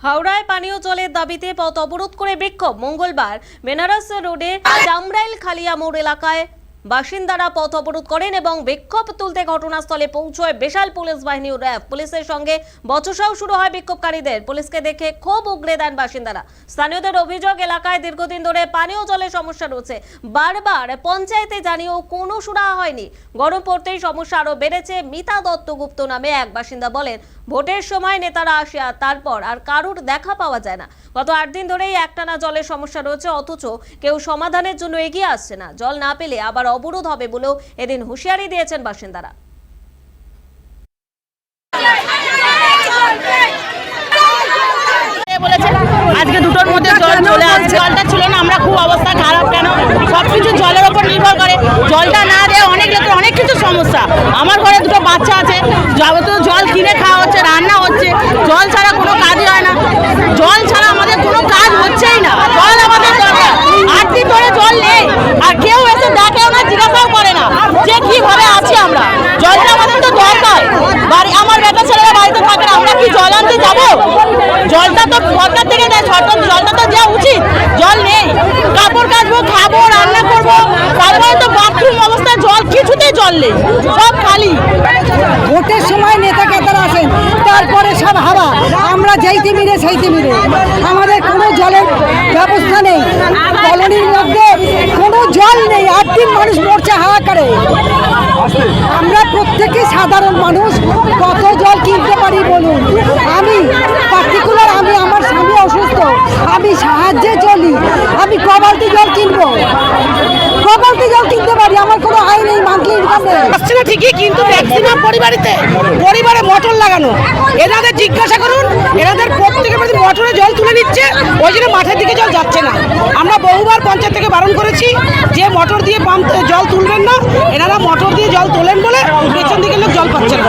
হাওড়ায় পানীয় জলের দাবিতে পথ অবরোধ করে বিক্ষোভ। মঙ্গলবার বেনারস রোডে চামরাইল খালিয়া মোড় এলাকায় বাসিন্দারা পথ অবরোধ করেন এবং বিক্ষোভ তুলতে ঘটনাস্থলে পৌঁছয় বিশাল পুলিশ বাহিনী ও র্যাব। পুলিশের সঙ্গে বচসাও শুরু হয় বিক্ষোভকারীদের। পুলিশকে দেখে ক্ষোভ উগড়ে দেন বাসিন্দারা। স্থানীয়দের অভিযোগ, এলাকায় দীর্ঘদিন ধরে পানীয় জলের সমস্যা রয়েছে। বারবার পঞ্চায়েতে জানিয়েও কোনো সুরাহা হয়নি। গরম পড়তেই সমস্যা আরও বেড়েছে। মিতা দত্তগুপ্ত নামে এক বাসিন্দা বলেন, ভোটের সময় নেতারা আসে আর তারপর আর কারুর দেখা পাওয়া যায় না। গত আট দিন ধরেই একটানা জলের সমস্যা রয়েছে, অথচ কেউ সমাধানের জন্য এগিয়ে আসছে না। জল না পেলে আবার অবরোধ হবে বলেও এদিন হুঁশিয়ারি দিয়েছেন বাসিন্দারা। আজকে দুটোর মধ্যে জল চলে আসছে। জলটা ছিল না, আমরা খুব অবস্থা খারাপ কেন সব কিছু জলের ওপর নির্ভর করে জলটা না দেয় অনেক লোকের অনেক কিছু সমস্যা আমার ঘরে দুটো বাচ্চা আছে যাবতীয় জল কিনে খাওয়া হচ্ছে রান্না হচ্ছে জল ছাড়া কোনো কাজই হয় না জল ছাড়া আমাদের কোনো কাজ হচ্ছেই না জল আমাদের দরকার আট দিন ধরে জল নেই আর কেউ এসে দেখেও না জিজ্ঞাসাও করে না যে কীভাবে আছি আমরা জলটা আমাদের তো দরকার বাড়ি আমার বেটা ছেলেরা বাড়িতে থাকে না, আমরা কি জল আনতে যাব? জলটা তো সরকার থেকে দেয় সরকার জলটা তো দেওয়া উচিত। জল নেই। কাপড় কাচবো, খাব, রান্না করব। তারপরে তো বাথরুম অবস্থা জল, কিছুতেই জল নেই। সব খালি। ভোটের সময় নেতা কেতারা আসেন, তারপরে সব হাওয়া। আমরা যেইতে মিলে সেইতে মিলে। আমাদের কোনো জলের ব্যবস্থা নেই। কলোনির মধ্যে কোনো জল নেই। আট মানুষ মরছে হাহাকারে। আমরা প্রত্যেকে সাধারণ মানুষ, কত জল কিনতে পারি বলুন? আমি পার্টিকুলার আমি আমার স্বামী অসুস্থ, আমি সাহায্যে চলি, আমি কবালতি জল কিনবো। কবালতি জল কিনতে পারি, আমার কোনো আয় নেই মান্থলি আসছে না ঠিকই, কিন্তু ম্যাক্সিমাম পরিবারেতে, পরিবারে মোটর লাগানো। এনাদের জিজ্ঞাসা করুন, এনাদের প্রত্যেকের বাড়িতে মোটরে জল তুলে নিচ্ছে, ওই জন্য মাঠের দিকে জল যাচ্ছে না। আমরা বহুবার পঞ্চায়েত থেকে বারণ করেছি, যে মোটর দিয়ে পাম্প, জল তুলবেন না, এনারা মোটর জল তোলেন বলে পেছন দিকে লোক জল পাচ্ছেন